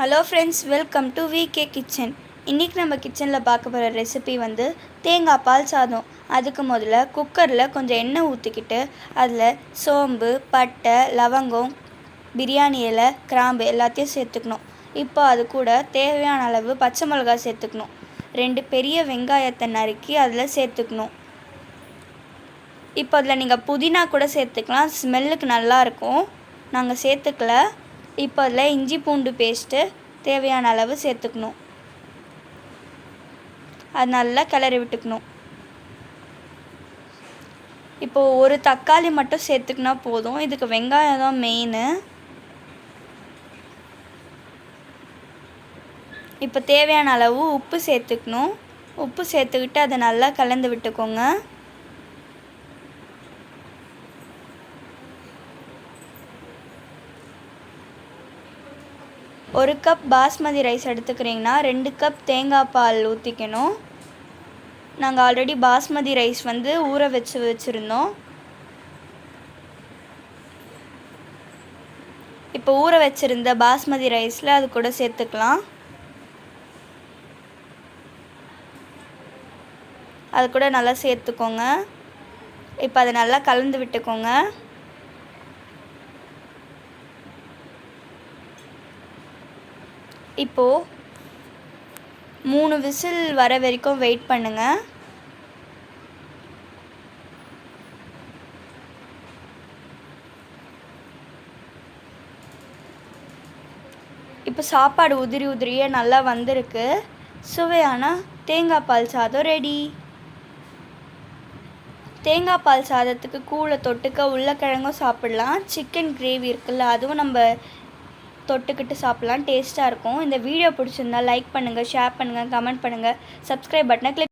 Hello friends welcome to VK kitchen இன்றைக்கி நம்ம கிச்சனில் பார்க்க போகிற ரெசிபி வந்து தேங்காய் பால் சாதம். அதுக்கு முதல்ல குக்கரில் கொஞ்சம் எண்ணெய் ஊற்றிக்கிட்டு அதில் சோம்பு பட்டை லவங்கம் பிரியாணி இலை கிராம்பு எல்லாத்தையும் சேர்த்துக்கணும். இப்போ அது கூட தேவையான அளவு பச்சை மிளகாய் சேர்த்துக்கணும். ரெண்டு பெரிய வெங்காயத்தை நறுக்கி அதில் சேர்த்துக்கணும். இப்போ அதில் நீங்கள் புதினா கூட சேர்த்துக்கலாம். ஸ்மெல்லுக்கு நல்லாயிருக்கும் நாங்கள் சேர்த்துக்கல. இப்போ அதில் இஞ்சி பூண்டு பேஸ்ட்டு தேவையான அளவு சேர்த்துக்கணும். அது நல்லா கிளறி விட்டுக்கணும். இப்போது ஒரு தக்காளி மட்டும் சேர்த்துக்கினா போதும். இதுக்கு வெங்காயம் தான் மெயின் இப்போ தேவையான அளவு உப்பு சேர்த்துக்கணும். உப்பு சேர்த்துக்கிட்டு அதை நல்லா கலந்து விட்டுக்கோங்க. ஒரு கப் பாஸ்மதி ரைஸ் எடுத்துக்கிறீங்கன்னா ரெண்டு கப் தேங்காய் பால் ஊற்றிக்கணும் நாங்கள் ஆல்ரெடி பாஸ்மதி ரைஸ் வந்து ஊற வச்சு வச்சுருந்தோம். இப்போ ஊற வச்சுருந்த பாஸ்மதி ரைஸில் அது கூட சேர்த்துக்கலாம். அது கூட நல்லா சேர்த்துக்கோங்க. இப்போ அதை நல்லா கலந்து விட்டுக்கோங்க. இப்போது மூணு விசில் வர வரைக்கும் வெயிட் பண்ணுங்கள் இப்போ சாப்பாடு உதிரி உதிரியே நல்லா வந்திருக்கு. சுவையான தேங்காய் பால் சாதம் ரெடி தேங்காய் பால் சாதத்துக்கு கூழை தொட்டுக்க உருளைக்கிழங்கும் சாப்பிட்லாம். சிக்கன் கிரேவி இருக்குல்ல அதுவும் நம்ம தொட்டுக்கிட்டு சாப்பிட்லாம். டேஸ்ட்டாக இருக்கும். இந்த வீடியோ பிடிச்சிருந்தா லைக் பண்ணுங்கள் ஷேர் பண்ணுங்கள் கமெண்ட் பண்ணுங்கள் சப்ஸ்கிரைப் பட்டனை கிளிக்